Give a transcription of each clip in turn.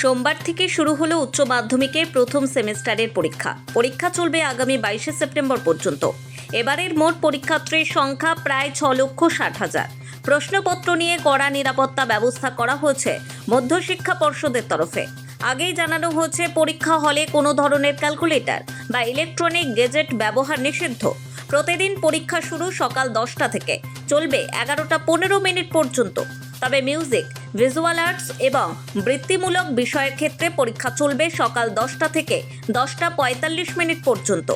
সোমবার থেকে শুরু হলো উচ্চ মাধ্যমিকের প্রথম সেমিস্টারের পরীক্ষা। পরীক্ষা চলবে আগামী বাইশে সেপ্টেম্বর পর্যন্ত। এবারের মোট পরীক্ষার্থীর সংখ্যা প্রায় ছ লক্ষ ষাট হাজার। প্রশ্নপত্র নিয়ে কড়া নিরাপত্তা ব্যবস্থা করা হয়েছে মধ্যশিক্ষা পর্ষদের তরফে। আগেই জানানো হয়েছে, পরীক্ষা হলে কোনো ধরনের ক্যালকুলেটর বা ইলেকট্রনিক গেজেট ব্যবহার নিষিদ্ধ। প্রতিদিন পরীক্ষা শুরু সকাল দশটা থেকে। চলবে এগারোটা পনেরো মিনিট পর্যন্ত। তবে মিউজিক ভিজুয়াল আর্টস এবং বৃত্তিমূলক বিষয়ের ক্ষেত্রে পরীক্ষা চলবে সকাল দশটা থেকে দশটা পঁয়তাল্লিশ মিনিট পর্যন্ত।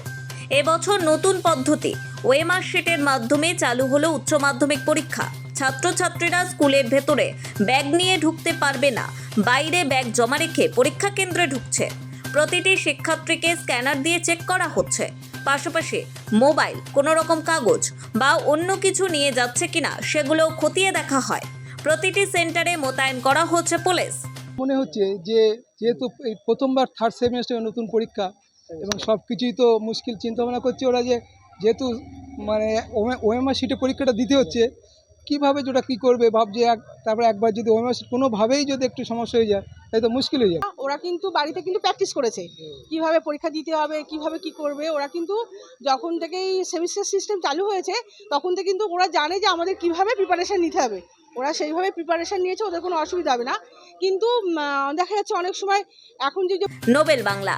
এবছর নতুন পদ্ধতি ওয়েমার শিটের মাধ্যমে চালু হলো উচ্চ মাধ্যমিক পরীক্ষা। ছাত্রছাত্রীরা স্কুলের ভেতরে ব্যাগ নিয়ে ঢুকতে পারবে না, বাইরে ব্যাগ জমা রেখে পরীক্ষা কেন্দ্রে ঢুকছে। প্রতিটি শিক্ষার্থীকে স্ক্যানার দিয়ে চেক করা হচ্ছে। পাশাপাশি মোবাইল কোনো রকম কাগজ বা অন্য কিছু নিয়ে যাচ্ছে কিনা সেগুলো খতিয়ে দেখা হয়। প্রতিটি সেন্টারে মোতায়েন করা হচ্ছে পুলিশ। মনে হচ্ছে যে যেহেতু এই প্রথমবার থার্ড সেমিস্টারে নতুন পরীক্ষা এবং সব কিছুই তো মুশকিল চিন্তা ভাবনা করছে ওরা যে, যেহেতু মানে ওএমআর সিটে পরীক্ষাটা দিতে হচ্ছে কীভাবে যে ওটা কী করবে ভাবছে এক তারপরে একবার যদি ওএমআর কোনোভাবেই যদি একটু সমস্যা হয়ে যায় তাহলে তো মুশকিল হয়ে যায়। ওরা কিন্তু বাড়িতে কিন্তু প্র্যাকটিস করেছে। কীভাবে পরীক্ষা দিতে হবে কীভাবে কি করবে ওরা কিন্তু যখন থেকেই সেমিস্টার সিস্টেম চালু হয়েছে তখন থেকে কিন্তু ওরা জানে যে আমাদের কীভাবে প্রিপারেশান নিতে হবে। ওরা সেইভাবে প্রিপারেশন নিয়েছে ওদের কোনো অসুবিধা হবে না। কিন্তু দেখা যাচ্ছে অনেক সময় এখন যে যে নোবেল বাংলা।